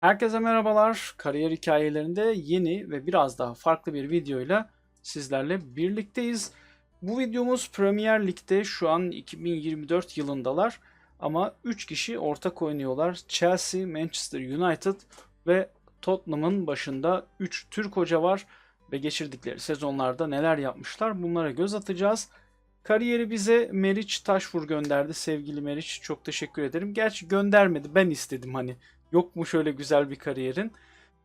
Herkese merhabalar. Kariyer hikayelerinde yeni ve biraz daha farklı bir videoyla sizlerle birlikteyiz. Bu videomuz Premier Lig'de şu an 2024 yılındalar ama 3 kişi ortak oynuyorlar. Chelsea, Manchester United ve Tottenham'ın başında 3 Türk hoca var ve geçirdikleri sezonlarda neler yapmışlar bunlara göz atacağız. Kariyeri bize Meriç Taşvur gönderdi. Sevgili Meriç çok teşekkür ederim. Gerçi göndermedi ben istedim hani Yok mu şöyle güzel bir kariyerin?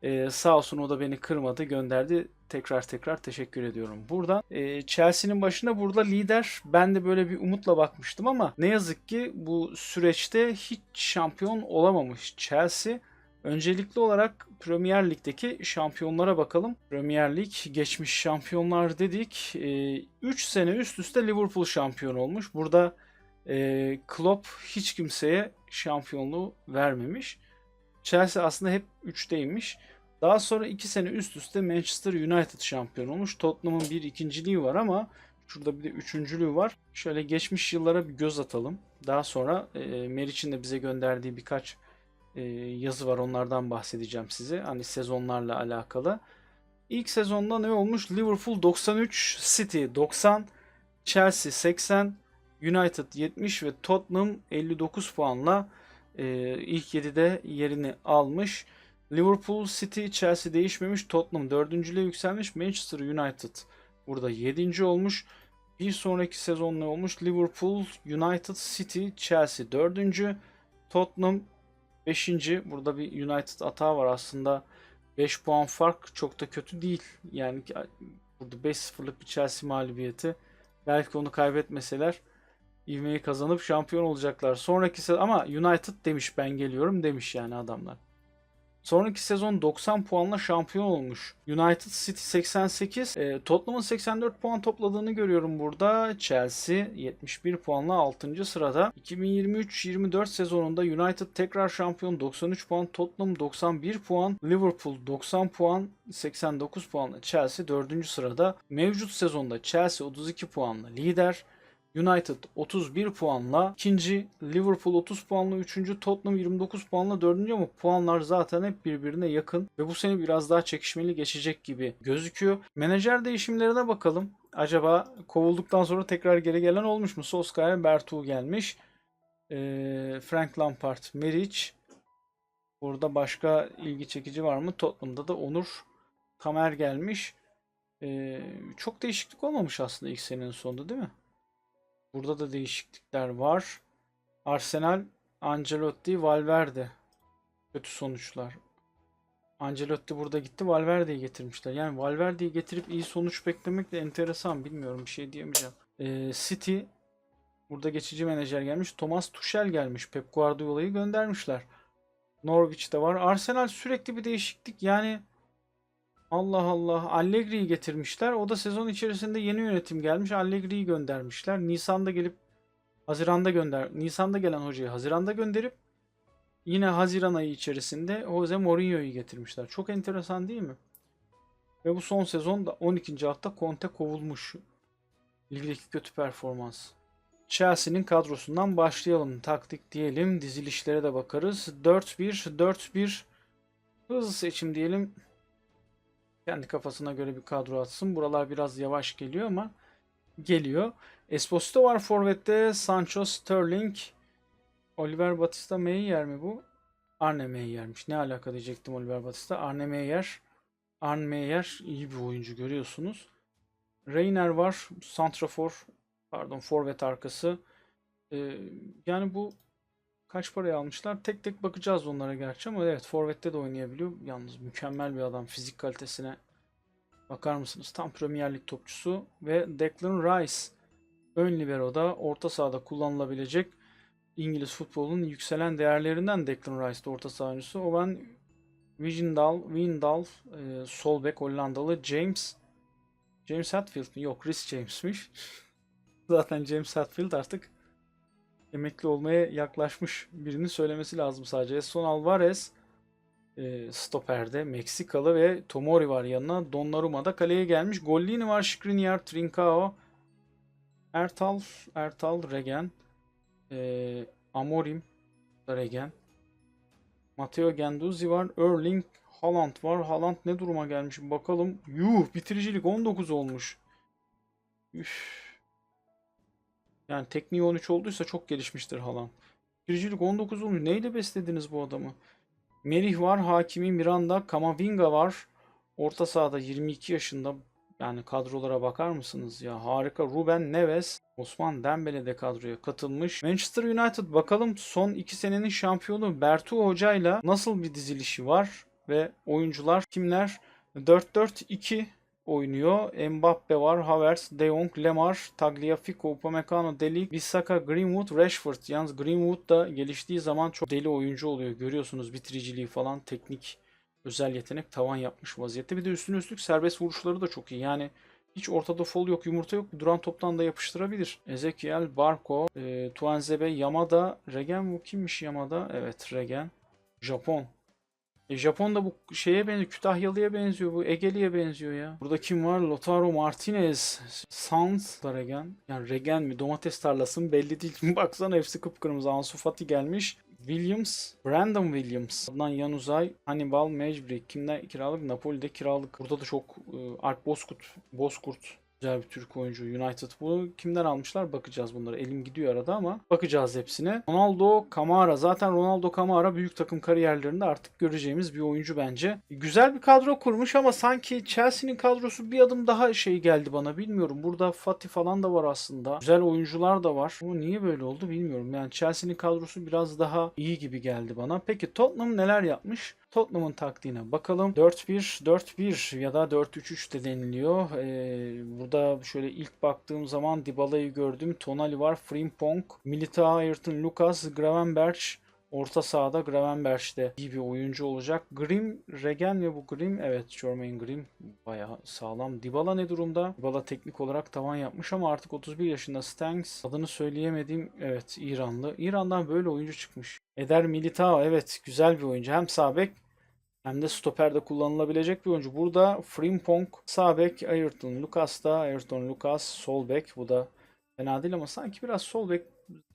Ee, sağ olsun o da beni kırmadı, gönderdi. Tekrar tekrar teşekkür ediyorum. Burada e, Chelsea'nin başında burada lider. Ben de böyle bir umutla bakmıştım ama ne yazık ki bu süreçte hiç şampiyon olamamış Chelsea. Öncelikli olarak Premier Lig'deki şampiyonlara bakalım. Premier Lig geçmiş şampiyonlar dedik. 3 e, sene üst üste Liverpool şampiyon olmuş. Burada e, Klopp hiç kimseye şampiyonluğu vermemiş. Chelsea aslında hep 3'teymiş. Daha sonra 2 sene üst üste Manchester United şampiyon olmuş. Tottenham'ın bir ikinciliği var ama şurada bir de üçüncülüğü var. Şöyle geçmiş yıllara bir göz atalım. Daha sonra e, Meriç'in de bize gönderdiği birkaç e, yazı var. Onlardan bahsedeceğim size. Hani sezonlarla alakalı. İlk sezonda ne olmuş? Liverpool 93, City 90, Chelsea 80, United 70 ve Tottenham 59 puanla e, ilk 7'de yerini almış. Liverpool, City, Chelsea değişmemiş. Tottenham 4.lüğe yükselmiş. Manchester United burada 7. olmuş. Bir sonraki sezon ne olmuş? Liverpool, United, City, Chelsea 4. Tottenham 5. Burada bir United hata var aslında. 5 puan fark çok da kötü değil. Yani burada 5-0'lık bir Chelsea mağlubiyeti. Belki onu kaybetmeseler ivmeyi kazanıp şampiyon olacaklar. Sonraki sezon ama United demiş ben geliyorum demiş yani adamlar. Sonraki sezon 90 puanla şampiyon olmuş. United City 88. E, Tottenham'ın 84 puan topladığını görüyorum burada. Chelsea 71 puanla 6. sırada. 2023-24 sezonunda United tekrar şampiyon 93 puan. Tottenham 91 puan. Liverpool 90 puan. 89 puanla Chelsea 4. sırada. Mevcut sezonda Chelsea 32 puanla lider. United 31 puanla ikinci, Liverpool 30 puanla üçüncü, Tottenham 29 puanla dördüncü ama puanlar zaten hep birbirine yakın ve bu sene biraz daha çekişmeli geçecek gibi gözüküyor. Menajer değişimlerine bakalım. Acaba kovulduktan sonra tekrar geri gelen olmuş mu? Solskjaer, Bertu gelmiş. Ee, Frank Lampard, Meriç. Burada başka ilgi çekici var mı? Tottenham'da da Onur Kamer gelmiş. Ee, çok değişiklik olmamış aslında ilk senenin sonunda değil mi? Burada da değişiklikler var. Arsenal, Ancelotti, Valverde. Kötü sonuçlar. Ancelotti burada gitti. Valverde'yi getirmişler. Yani Valverde'yi getirip iyi sonuç beklemek de enteresan. Bilmiyorum bir şey diyemeyeceğim. Ee, City burada geçici menajer gelmiş. Thomas Tuchel gelmiş. Pep Guardiola'yı göndermişler. Norwich'te var. Arsenal sürekli bir değişiklik. Yani Allah Allah. Allegri'yi getirmişler. O da sezon içerisinde yeni yönetim gelmiş. Allegri'yi göndermişler. Nisan'da gelip Haziran'da gönder. Nisan'da gelen hocayı Haziran'da gönderip yine Haziran ayı içerisinde Jose Mourinho'yu getirmişler. Çok enteresan değil mi? Ve bu son sezon da 12. hafta Conte kovulmuş. Ligdeki kötü performans. Chelsea'nin kadrosundan başlayalım. Taktik diyelim. Dizilişlere de bakarız. 4-1, 4-1 hızlı seçim diyelim. Kendi kafasına göre bir kadro atsın. Buralar biraz yavaş geliyor ama geliyor. Esposito var forvette. Sancho, Sterling. Oliver Batista Meyer mi bu? Arne Meyer'miş. Ne alaka diyecektim Oliver Batista. Arne Meyer. Arne Meyer iyi bir oyuncu görüyorsunuz. Reiner var. Santrafor. Pardon forvet arkası. Ee, yani bu Kaç paraya almışlar? Tek tek bakacağız onlara gerçi ama evet Forvet'te de oynayabiliyor. Yalnız mükemmel bir adam. Fizik kalitesine bakar mısınız? Tam Premier Lig topçusu ve Declan Rice ön libero'da orta sahada kullanılabilecek İngiliz futbolunun yükselen değerlerinden Declan Rice de orta saha oyuncusu. Owen Wijndal, Wijndal e, sol bek Hollandalı James James Hatfield mi? Yok Rhys James'miş. Zaten James Hatfield artık emekli olmaya yaklaşmış birini söylemesi lazım sadece. Son Alvarez e, stoperde Meksikalı ve Tomori var yanına. Donnarumma da kaleye gelmiş. Gollini var, Skriniar, Trincao, Ertal, Ertal, Regen, e, Amorim, Regen. Matteo Gendouzi var. Erling Haaland var. Haaland ne duruma gelmiş? Bakalım. Yuh bitiricilik 19 olmuş. Üf. Yani tekniği 13 olduysa çok gelişmiştir Haaland. Bitiricilik 19 olmuş. Neyle beslediniz bu adamı? Merih var. Hakimi Miranda. Kamavinga var. Orta sahada 22 yaşında. Yani kadrolara bakar mısınız ya? Harika. Ruben Neves. Osman Dembele de kadroya katılmış. Manchester United bakalım son 2 senenin şampiyonu Bertu Hoca'yla nasıl bir dizilişi var ve oyuncular kimler? 4-4-2 oynuyor. Mbappe var, Havertz, De Jong, Lemar, Tagliafico, Upamecano, Deli, Bissaka, Greenwood, Rashford. Yalnız Greenwood da geliştiği zaman çok deli oyuncu oluyor. Görüyorsunuz bitiriciliği falan, teknik özel yetenek tavan yapmış vaziyette. Bir de üstüne üstlük serbest vuruşları da çok iyi. Yani hiç ortada fol yok, yumurta yok. Duran toptan da yapıştırabilir. Ezekiel, Barco, e, Tuanzebe, Yamada. Regen bu kimmiş Yamada? Evet Regen. Japon. E, Japon da bu şeye benziyor. Kütahyalı'ya benziyor. Bu Egeli'ye benziyor ya. Burada kim var? Lotaro Martinez. Sans da Regen. Yani Regen mi? Domates tarlası mı? Belli değil. Baksana hepsi kıpkırmızı. Ansu Fati gelmiş. Williams, Brandon Williams, Adnan Yanuzay, Hannibal Mejbri. Kimden kiralık? Napoli'de kiralık. Burada da çok e, Alp Bozkurt, Bozkurt Güzel bir Türk oyuncu United. Bu kimden almışlar? Bakacağız bunlara. Elim gidiyor arada ama bakacağız hepsine. Ronaldo Kamara. Zaten Ronaldo Kamara büyük takım kariyerlerinde artık göreceğimiz bir oyuncu bence. Güzel bir kadro kurmuş ama sanki Chelsea'nin kadrosu bir adım daha şey geldi bana. Bilmiyorum. Burada Fatih falan da var aslında. Güzel oyuncular da var. Ama niye böyle oldu bilmiyorum. Yani Chelsea'nin kadrosu biraz daha iyi gibi geldi bana. Peki Tottenham neler yapmış? Tottenham'ın taktiğine bakalım. 4-1, 4-1 ya da 4-3-3 de deniliyor. Ee, burada şöyle ilk baktığım zaman Dybala'yı gördüm. Tonali var, Frimpong, Militao, Ayrton Lucas, Gravenberch, Orta sahada Gravenberch de iyi bir oyuncu olacak. Grim, Regen ve bu Grim evet Jermaine Grim bayağı sağlam. Dybala ne durumda? Dybala teknik olarak tavan yapmış ama artık 31 yaşında Stanks. Adını söyleyemediğim evet İranlı. İran'dan böyle oyuncu çıkmış. Eder Militao evet güzel bir oyuncu. Hem sağ bek hem de stoperde kullanılabilecek bir oyuncu. Burada Frimpong sağ bek, Ayrton Lucas da Ayrton Lucas sol bek. Bu da fena değil ama sanki biraz sol bek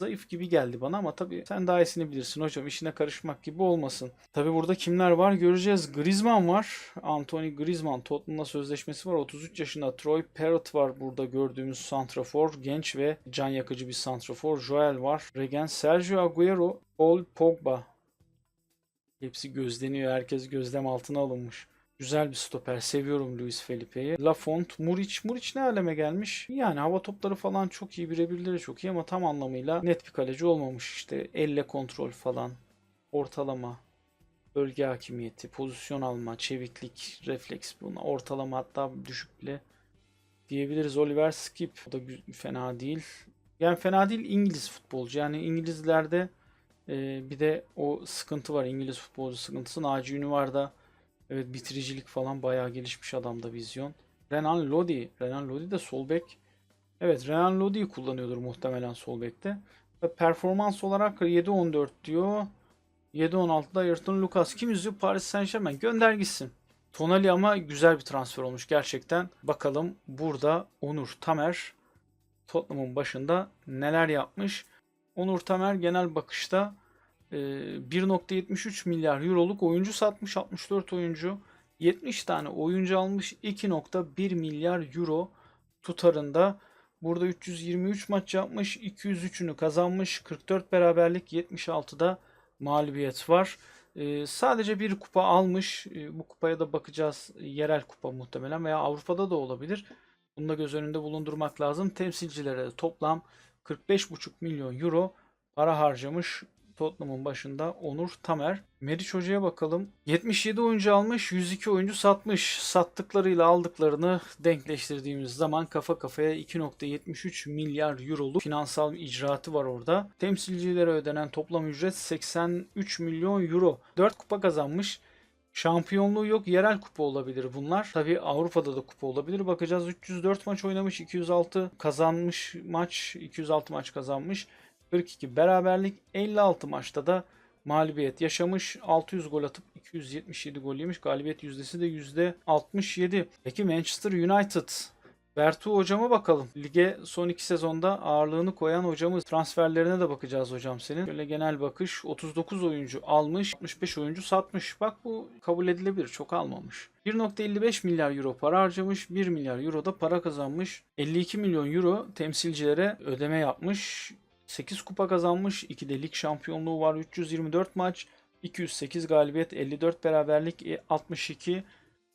zayıf gibi geldi bana ama tabii sen daha iyisini bilirsin hocam işine karışmak gibi olmasın. Tabii burada kimler var göreceğiz. Griezmann var. Anthony Griezmann Tottenham'la sözleşmesi var. 33 yaşında. Troy Parrott var burada gördüğümüz santrafor. Genç ve can yakıcı bir santrafor. Joel var. Regen Sergio Agüero, Paul Pogba. Hepsi gözleniyor. Herkes gözlem altına alınmış. Güzel bir stoper. Seviyorum Luis Felipe'yi. Lafont, Muriç. Muriç ne aleme gelmiş? Yani hava topları falan çok iyi. Birebirleri çok iyi ama tam anlamıyla net bir kaleci olmamış. İşte elle kontrol falan. Ortalama. Bölge hakimiyeti, pozisyon alma, çeviklik, refleks buna. Ortalama hatta düşük bile diyebiliriz. Oliver Skip. O da fena değil. Yani fena değil İngiliz futbolcu. Yani İngilizlerde e, bir de o sıkıntı var. İngiliz futbolcu sıkıntısı. Naci Ünüvar'da Evet bitiricilik falan bayağı gelişmiş adamda vizyon. Renan Lodi. Renan Lodi de sol bek. Evet Renan Lodi'yi kullanıyordur muhtemelen sol bekte. Performans olarak 7-14 diyor. 7-16'da Ayrton Lucas. Kim yüzüyor? Paris Saint Germain. Gönder gitsin. Tonali ama güzel bir transfer olmuş gerçekten. Bakalım burada Onur Tamer Tottenham'ın başında neler yapmış. Onur Tamer genel bakışta 1.73 milyar euroluk oyuncu satmış 64 oyuncu. 70 tane oyuncu almış 2.1 milyar euro tutarında. Burada 323 maç yapmış 203'ünü kazanmış 44 beraberlik 76'da mağlubiyet var. E, sadece bir kupa almış. E, bu kupaya da bakacağız. Yerel kupa muhtemelen veya Avrupa'da da olabilir. Bunu da göz önünde bulundurmak lazım. Temsilcilere toplam 45,5 milyon euro para harcamış Tottenham'ın başında Onur Tamer. Meriç Hoca'ya bakalım. 77 oyuncu almış, 102 oyuncu satmış. Sattıklarıyla aldıklarını denkleştirdiğimiz zaman kafa kafaya 2.73 milyar euroluk finansal icraatı var orada. Temsilcilere ödenen toplam ücret 83 milyon euro. 4 kupa kazanmış. Şampiyonluğu yok. Yerel kupa olabilir bunlar. Tabi Avrupa'da da kupa olabilir. Bakacağız. 304 maç oynamış. 206 kazanmış maç. 206 maç kazanmış. 42 beraberlik. 56 maçta da mağlubiyet yaşamış. 600 gol atıp 277 gol yemiş. Galibiyet yüzdesi de %67. Peki Manchester United Bertu hocama bakalım. Lige son iki sezonda ağırlığını koyan hocamız. Transferlerine de bakacağız hocam senin. Şöyle genel bakış. 39 oyuncu almış, 65 oyuncu satmış. Bak bu kabul edilebilir. Çok almamış. 1.55 milyar euro para harcamış. 1 milyar euro da para kazanmış. 52 milyon euro temsilcilere ödeme yapmış. 8 kupa kazanmış. 2 de lig şampiyonluğu var. 324 maç. 208 galibiyet, 54 beraberlik, e, 62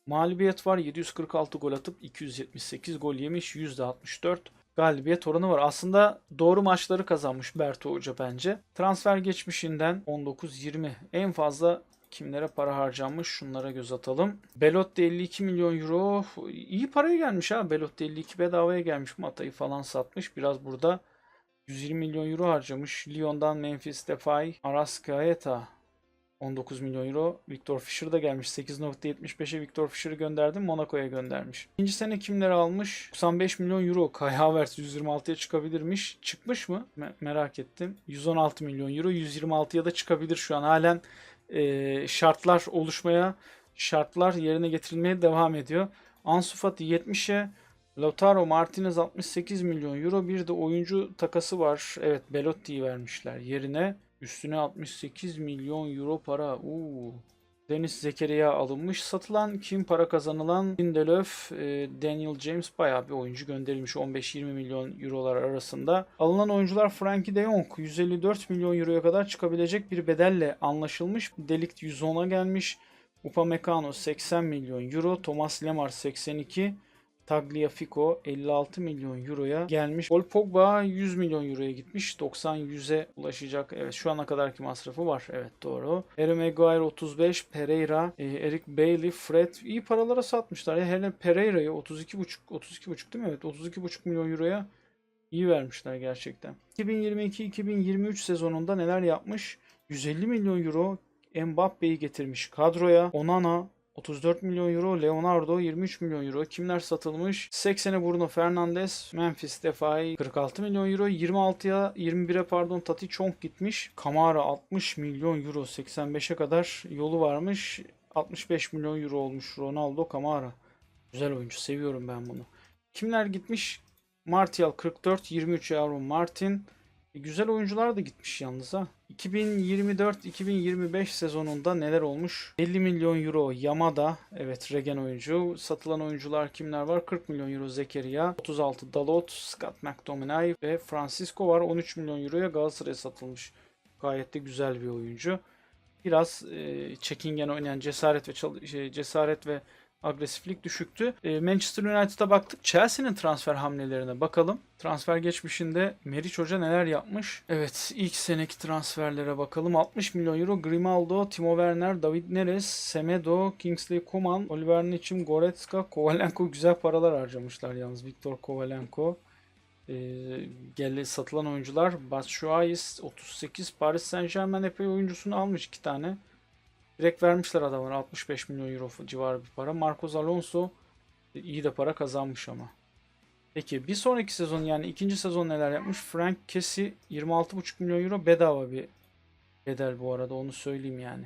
mağlubiyet var. 746 gol atıp 278 gol yemiş. %64 galibiyet oranı var. Aslında doğru maçları kazanmış Berto Hoca bence. Transfer geçmişinden 19-20 en fazla kimlere para harcanmış şunlara göz atalım. Belotti 52 milyon euro. İyi paraya gelmiş ha. Belotti 52 bedavaya gelmiş. Mata'yı falan satmış. Biraz burada 120 milyon euro harcamış. Lyon'dan Memphis Depay, Arrascaeta 19 milyon euro. Victor Fischer da gelmiş. 8.75'e Victor Fischer'ı gönderdim. Monaco'ya göndermiş. İkinci sene kimleri almış? 95 milyon euro. Kai Havertz 126'ya çıkabilirmiş. Çıkmış mı? Me- merak ettim. 116 milyon euro. 126'ya da çıkabilir şu an. Halen e, şartlar oluşmaya, şartlar yerine getirilmeye devam ediyor. Ansu Fati 70'e Lautaro Martinez 68 milyon euro. Bir de oyuncu takası var. Evet Belotti'yi vermişler yerine. Üstüne 68 milyon euro para. Uuu. Deniz Zekeriya alınmış. Satılan kim para kazanılan Lindelöf, e, Daniel James bayağı bir oyuncu gönderilmiş 15-20 milyon eurolar arasında. Alınan oyuncular Frankie de Jong 154 milyon euroya kadar çıkabilecek bir bedelle anlaşılmış. Delikt 110'a gelmiş. Upamecano 80 milyon euro, Thomas Lemar 82, Tagliafico 56 milyon euroya gelmiş. Paul Pogba 100 milyon euroya gitmiş. 90-100'e ulaşacak. Evet şu ana kadarki masrafı var. Evet doğru. Harry Maguire 35, Pereira, e, Eric Bailey, Fred iyi paralara satmışlar. Ya hele Pereira'yı 32,5 32,5 değil mi? Evet 32,5 milyon euroya iyi vermişler gerçekten. 2022-2023 sezonunda neler yapmış? 150 milyon euro Mbappe'yi getirmiş kadroya. Onana 34 milyon euro, Leonardo 23 milyon euro. Kimler satılmış? 80'e Bruno Fernandes, Memphis Depay 46 milyon euro, 26'ya 21'e pardon Tati Chong gitmiş. Kamara 60 milyon euro, 85'e kadar yolu varmış. 65 milyon euro olmuş Ronaldo Kamara. Güzel oyuncu, seviyorum ben bunu. Kimler gitmiş? Martial 44, 23 euro Martin. E, güzel oyuncular da gitmiş yalnız ha. 2024-2025 sezonunda neler olmuş? 50 milyon euro Yamada. Evet Regen oyuncu. Satılan oyuncular kimler var? 40 milyon euro Zekeriya. 36 Dalot, Scott McTominay ve Francisco var. 13 milyon euroya Galatasaray'a satılmış. Gayet de güzel bir oyuncu. Biraz e, çekingen oynayan cesaret ve şey, cesaret ve agresiflik düşüktü. E, Manchester United'a baktık. Chelsea'nin transfer hamlelerine bakalım. Transfer geçmişinde Meriç Hoca neler yapmış? Evet ilk seneki transferlere bakalım. 60 milyon euro Grimaldo, Timo Werner, David Neres, Semedo, Kingsley Coman, Oliver Niçim, Goretzka, Kovalenko güzel paralar harcamışlar yalnız. Viktor Kovalenko. E, gel satılan oyuncular Batshuayi 38 Paris Saint Germain epey oyuncusunu almış iki tane. Direkt vermişler adamlara 65 milyon euro civarı bir para. Marcos Alonso e, iyi de para kazanmış ama. Peki bir sonraki sezon yani ikinci sezon neler yapmış? Frank Kessie 26,5 milyon euro bedava bir bedel bu arada onu söyleyeyim yani.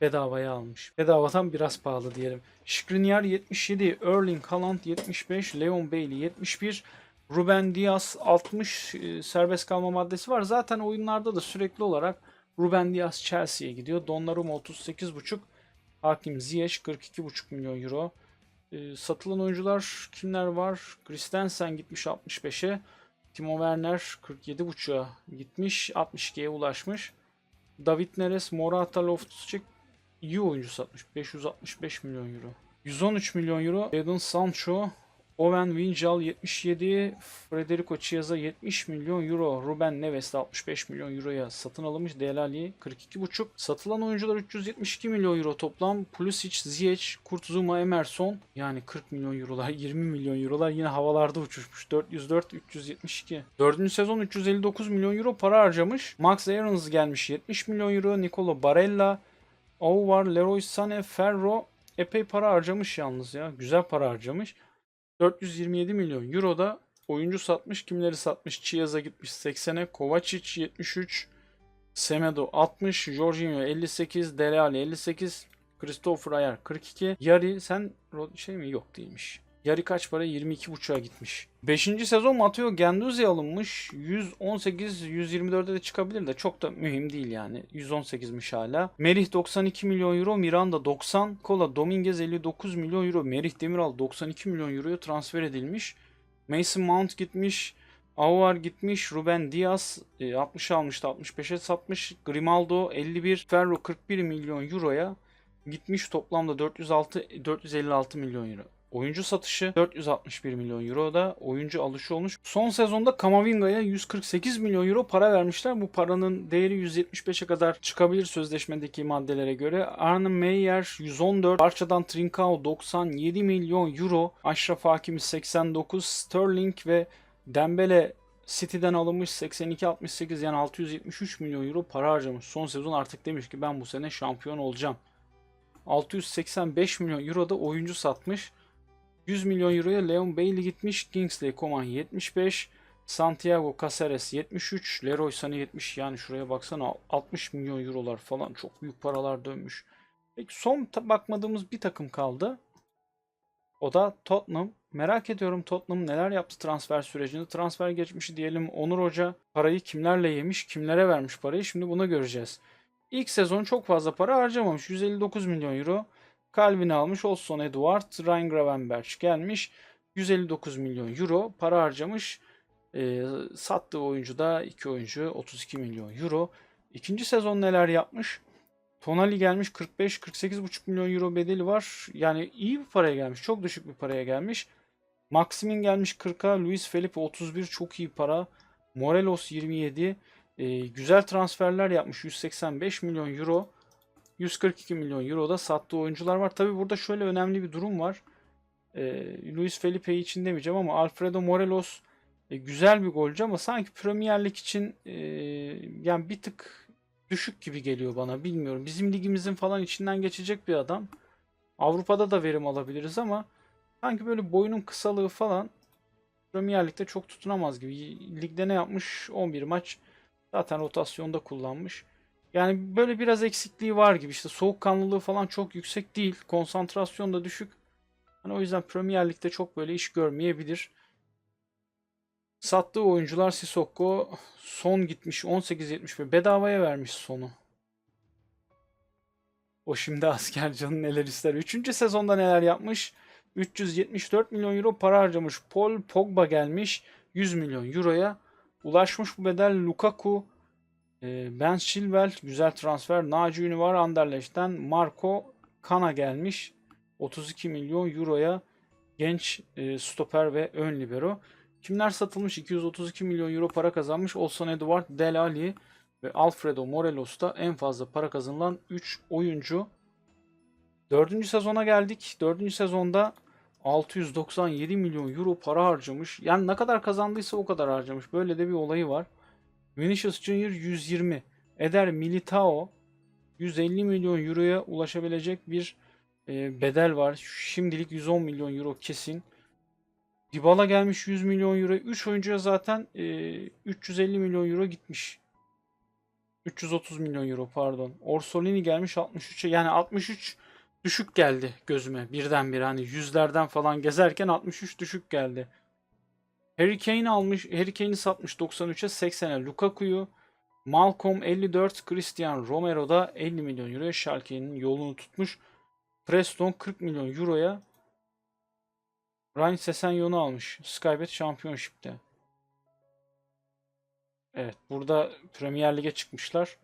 Bedavaya almış. Bedavadan biraz pahalı diyelim. Skriniar 77, Erling Haaland 75, Leon Bailey 71, Ruben Diaz 60 e, serbest kalma maddesi var. Zaten oyunlarda da sürekli olarak Ruben Diaz Chelsea'ye gidiyor. Donnarumma 38,5. Hakim Ziyech 42,5 milyon euro. E, satılan oyuncular kimler var? Christensen gitmiş 65'e. Timo Werner 47,5'a gitmiş. 62'ye ulaşmış. David Neres, Morata, Loftus-Cheek iyi oyuncu satmış. 565 milyon euro. 113 milyon euro. Jadon Sancho, Owen Winjal 77, Federico Chiesa 70 milyon euro, Ruben Neves de 65 milyon euroya satın alınmış. Dele Alli 42,5. Satılan oyuncular 372 milyon euro toplam. Pulisic, Ziyech, Kurtzuma, Emerson yani 40 milyon eurolar, 20 milyon eurolar yine havalarda uçuşmuş. 404, 372. Dördüncü sezon 359 milyon euro para harcamış. Max Aarons gelmiş 70 milyon euro. Nicolo Barella, Ovar, Leroy Sané, Ferro epey para harcamış yalnız ya. Güzel para harcamış. 427 milyon euro da oyuncu satmış. Kimleri satmış? Chiesa gitmiş 80'e. Kovacic 73. Semedo 60. Jorginho 58. Dele Alli 58. Christopher Ayer 42. Yari sen şey mi? Yok değilmiş. Yarı kaç para? 22.5'a gitmiş. 5. sezon Matteo Gendouzi alınmış. 118 124'e de çıkabilir de çok da mühim değil yani. 118'miş hala. Merih 92 milyon euro, Miranda 90, Kola Dominguez 59 milyon euro, Merih Demiral 92 milyon euroya transfer edilmiş. Mason Mount gitmiş. Aouar gitmiş. Ruben Diaz e, 60 almıştı 65'e satmış. Grimaldo 51. Ferro 41 milyon euroya gitmiş. Toplamda 406 456 milyon euro. Oyuncu satışı 461 milyon euro da oyuncu alışı olmuş. Son sezonda Kamavinga'ya 148 milyon euro para vermişler. Bu paranın değeri 175'e kadar çıkabilir sözleşmedeki maddelere göre. Arne Meyer 114, Barça'dan Trincao 97 milyon euro, Aşraf Hakimi 89, Sterling ve Dembele City'den alınmış 82-68 yani 673 milyon euro para harcamış. Son sezon artık demiş ki ben bu sene şampiyon olacağım. 685 milyon euro da oyuncu satmış. 100 milyon euroya Leon Bailey gitmiş. Kingsley Coman 75. Santiago Caceres 73. Leroy Sané 70. Yani şuraya baksana 60 milyon eurolar falan. Çok büyük paralar dönmüş. Peki son bakmadığımız bir takım kaldı. O da Tottenham. Merak ediyorum Tottenham neler yaptı transfer sürecinde. Transfer geçmişi diyelim Onur Hoca parayı kimlerle yemiş, kimlere vermiş parayı. Şimdi bunu göreceğiz. İlk sezon çok fazla para harcamamış. 159 milyon euro. Calvin'i almış. Olson Edward, Ryan Gravenberch gelmiş. 159 milyon euro para harcamış. Ee, sattığı oyuncu da 2 oyuncu 32 milyon euro. İkinci sezon neler yapmış? Tonali gelmiş 45-48,5 milyon euro bedeli var. Yani iyi bir paraya gelmiş. Çok düşük bir paraya gelmiş. Maximin gelmiş 40'a. Luis Felipe 31 çok iyi para. Morelos 27. Ee, güzel transferler yapmış. 185 milyon euro. 142 milyon euro da sattığı oyuncular var. Tabi burada şöyle önemli bir durum var. Ee, Luis Felipe için demeyeceğim ama Alfredo Morelos e, güzel bir golcü ama sanki Premier Lig için e, yani bir tık düşük gibi geliyor bana. Bilmiyorum. Bizim ligimizin falan içinden geçecek bir adam. Avrupa'da da verim alabiliriz ama sanki böyle boyunun kısalığı falan Premier Lig'de çok tutunamaz gibi. Ligde ne yapmış? 11 maç zaten rotasyonda kullanmış. Yani böyle biraz eksikliği var gibi. İşte soğukkanlılığı falan çok yüksek değil. Konsantrasyon da düşük. Hani o yüzden Premier Lig'de çok böyle iş görmeyebilir. Sattığı oyuncular Sissoko son gitmiş 18.70 bedavaya vermiş sonu. O şimdi asker canı neler ister. Üçüncü sezonda neler yapmış? 374 milyon euro para harcamış. Paul Pogba gelmiş 100 milyon euroya. Ulaşmış bu bedel Lukaku, Ben Chilwell güzel transfer. Naci Ünlü var Anderlecht'ten. Marco Kana gelmiş. 32 milyon euroya genç e, stoper ve ön libero. Kimler satılmış? 232 milyon euro para kazanmış. Olson Edward, Del Ali ve Alfredo Morelos da en fazla para kazanılan 3 oyuncu. Dördüncü sezona geldik. Dördüncü sezonda 697 milyon euro para harcamış. Yani ne kadar kazandıysa o kadar harcamış. Böyle de bir olayı var. Vinicius Junior 120. Eder Militao 150 milyon euroya ulaşabilecek bir e, bedel var. Şimdilik 110 milyon euro kesin. Dybala gelmiş 100 milyon euro. 3 oyuncuya zaten e, 350 milyon euro gitmiş. 330 milyon euro pardon. Orsolini gelmiş 63'e. Yani 63 düşük geldi gözüme birdenbire. Hani yüzlerden falan gezerken 63 düşük geldi. Harry Kane almış, Harry Kane'i satmış 93'e 80'e Lukaku'yu. Malcolm 54, Christian Romero da 50 milyon euroya Schalke'nin yolunu tutmuş. Preston 40 milyon euroya Ryan Sessegnon almış. Skybet Championship'te. Evet, burada Premier Lig'e çıkmışlar.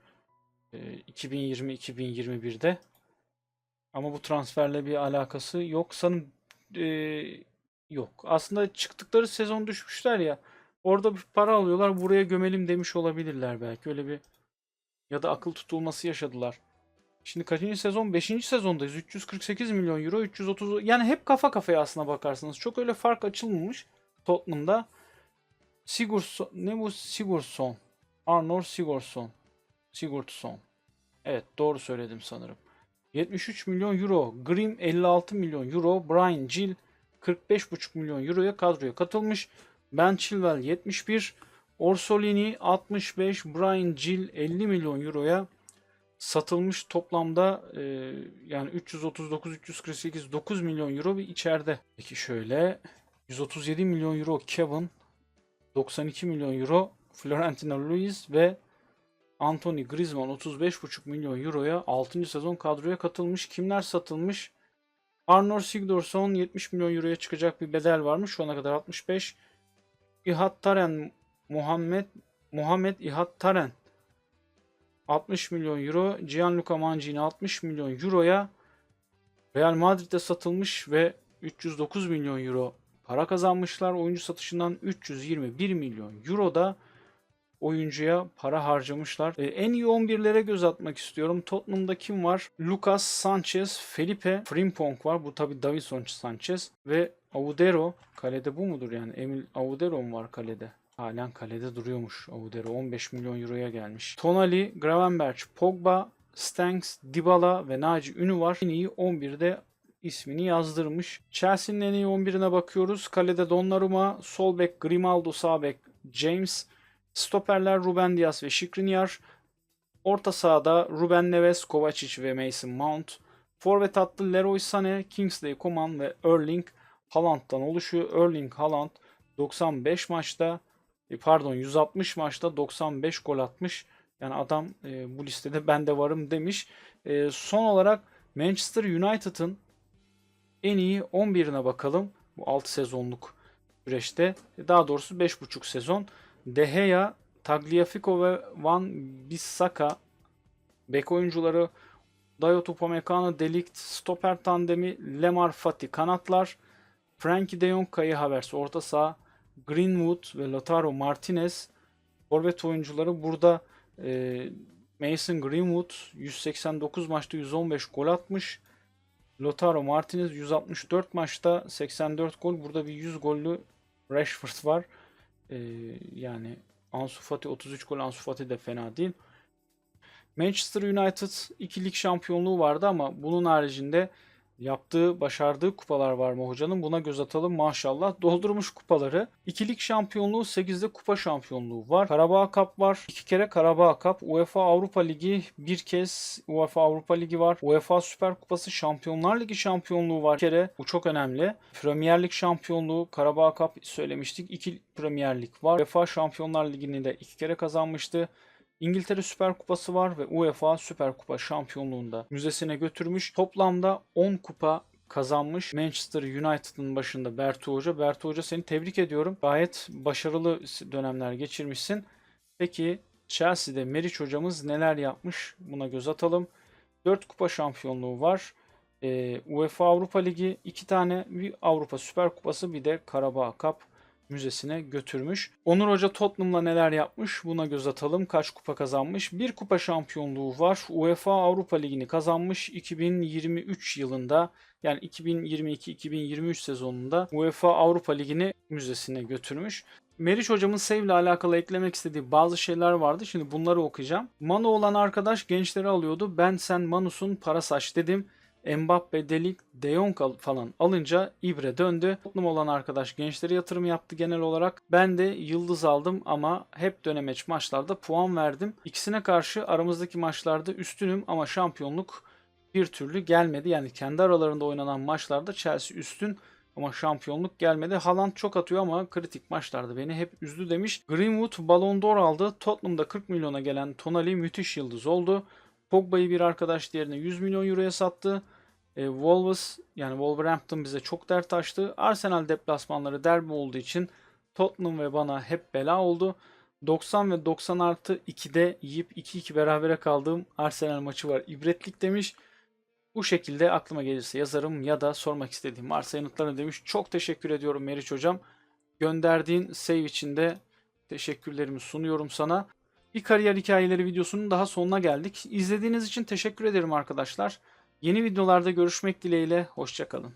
Ee, 2020-2021'de. Ama bu transferle bir alakası yok. Sanırım e, yok. Aslında çıktıkları sezon düşmüşler ya. Orada bir para alıyorlar. Buraya gömelim demiş olabilirler belki. Öyle bir ya da akıl tutulması yaşadılar. Şimdi kaçıncı sezon? 5. sezondayız. 348 milyon euro, 330 yani hep kafa kafaya aslına bakarsanız. Çok öyle fark açılmamış Tottenham'da. Sigurdsson ne bu Sigurdsson? Arnor Sigurdsson. Sigurdsson. Evet doğru söyledim sanırım. 73 milyon euro. Grim 56 milyon euro. Brian Gill 45,5 milyon euroya kadroya katılmış. Ben Chilwell 71. Orsolini 65. Brian Gill 50 milyon euroya satılmış toplamda e, yani 339 348 9 milyon euro bir içeride. Peki şöyle 137 milyon euro Kevin 92 milyon euro Florentino Luis ve Anthony Griezmann 35,5 milyon euroya 6. sezon kadroya katılmış. Kimler satılmış? Arnor Sigurdsson 70 milyon euroya çıkacak bir bedel varmış. Şu ana kadar 65. İhat Taren Muhammed Muhammed İhat Taren 60 milyon euro. Gianluca Mancini 60 milyon euroya Real Madrid'de satılmış ve 309 milyon euro para kazanmışlar. Oyuncu satışından 321 milyon euro da oyuncuya para harcamışlar. Ee, en iyi 11'lere göz atmak istiyorum. Tottenham'da kim var? Lucas Sanchez, Felipe Frimpong var. Bu tabi Davison Sanchez ve Audero. Kalede bu mudur yani? Emil Audero mu var kalede? Halen kalede duruyormuş Audero. 15 milyon euroya gelmiş. Tonali, Gravenberch, Pogba, Stanks, Dybala ve Naci Ünü var. En iyi 11'de ismini yazdırmış. Chelsea'nin en iyi 11'ine bakıyoruz. Kalede Donnarumma, sol bek Grimaldo, sağ bek James, stoperler Ruben Dias ve Skriniar. Orta sahada Ruben Neves, Kovacic ve Mason Mount. Forvet hattı Leroy Sané, Kingsley Coman ve Erling Haaland'dan oluşuyor. Erling Haaland 95 maçta e, pardon 160 maçta 95 gol atmış. Yani adam e, bu listede ben de varım demiş. E, son olarak Manchester United'ın en iyi 11'ine bakalım. Bu 6 sezonluk süreçte. Daha doğrusu 5,5 sezon. De Gea, Tagliafico ve Van Bissaka bek oyuncuları Dayot Upamecano, Delict, stoper tandemi Lemar Fati kanatlar, Frankie de Jong, Kai Havertz orta saha, Greenwood ve Lautaro Martinez forvet oyuncuları burada e, Mason Greenwood 189 maçta 115 gol atmış. Lautaro Martinez 164 maçta 84 gol. Burada bir 100 gollü Rashford var. Ee, yani Ansu Fati 33 gol Ansu Fati de fena değil. Manchester United ikilik şampiyonluğu vardı ama bunun haricinde yaptığı, başardığı kupalar var mı hocanın? Buna göz atalım maşallah. Doldurmuş kupaları. İkilik şampiyonluğu, 8'de kupa şampiyonluğu var. Karabağ Cup var. 2 kere Karabağ Cup. UEFA Avrupa Ligi bir kez UEFA Avrupa Ligi var. UEFA Süper Kupası Şampiyonlar Ligi şampiyonluğu var. Bir kere bu çok önemli. Premier Lig şampiyonluğu, Karabağ Cup söylemiştik. 2 Premier Lig var. UEFA Şampiyonlar Ligi'ni de 2 kere kazanmıştı. İngiltere Süper Kupası var ve UEFA Süper Kupa şampiyonluğunda müzesine götürmüş. Toplamda 10 kupa kazanmış Manchester United'ın başında Bertu Hoca. Bertu Hoca seni tebrik ediyorum. Gayet başarılı dönemler geçirmişsin. Peki Chelsea'de Meriç hocamız neler yapmış? Buna göz atalım. 4 kupa şampiyonluğu var. Ee, UEFA Avrupa Ligi 2 tane bir Avrupa Süper Kupası bir de Karabağ Cup Müzesi'ne götürmüş. Onur Hoca Tottenham'la neler yapmış buna göz atalım. Kaç kupa kazanmış? Bir kupa şampiyonluğu var. UEFA Avrupa Ligi'ni kazanmış 2023 yılında. Yani 2022-2023 sezonunda UEFA Avrupa Ligi'ni müzesine götürmüş. Meriç hocamın Save ile alakalı eklemek istediği bazı şeyler vardı. Şimdi bunları okuyacağım. Manu olan arkadaş gençleri alıyordu. Ben sen Manus'un para saç dedim. Mbappe, Delik, De Jong falan alınca İbre döndü. Tottenham olan arkadaş gençlere yatırım yaptı genel olarak. Ben de yıldız aldım ama hep dönemeç maçlarda puan verdim. İkisine karşı aramızdaki maçlarda üstünüm ama şampiyonluk bir türlü gelmedi. Yani kendi aralarında oynanan maçlarda Chelsea üstün ama şampiyonluk gelmedi. Haaland çok atıyor ama kritik maçlarda beni hep üzdü demiş. Greenwood Ballon d'Or aldı. Tottenham'da 40 milyona gelen Tonali müthiş yıldız oldu. Pogba'yı bir arkadaş diğerine 100 milyon euroya sattı. E, Wolves yani Wolverhampton bize çok dert açtı. Arsenal deplasmanları derbi olduğu için Tottenham ve bana hep bela oldu. 90 ve 90 artı 2'de yiyip 2-2 berabere kaldığım Arsenal maçı var. İbretlik demiş. Bu şekilde aklıma gelirse yazarım ya da sormak istediğim varsa yanıtlarını demiş. Çok teşekkür ediyorum Meriç Hocam. Gönderdiğin save için de teşekkürlerimi sunuyorum sana. Bir kariyer hikayeleri videosunun daha sonuna geldik. İzlediğiniz için teşekkür ederim arkadaşlar. Yeni videolarda görüşmek dileğiyle, hoşçakalın.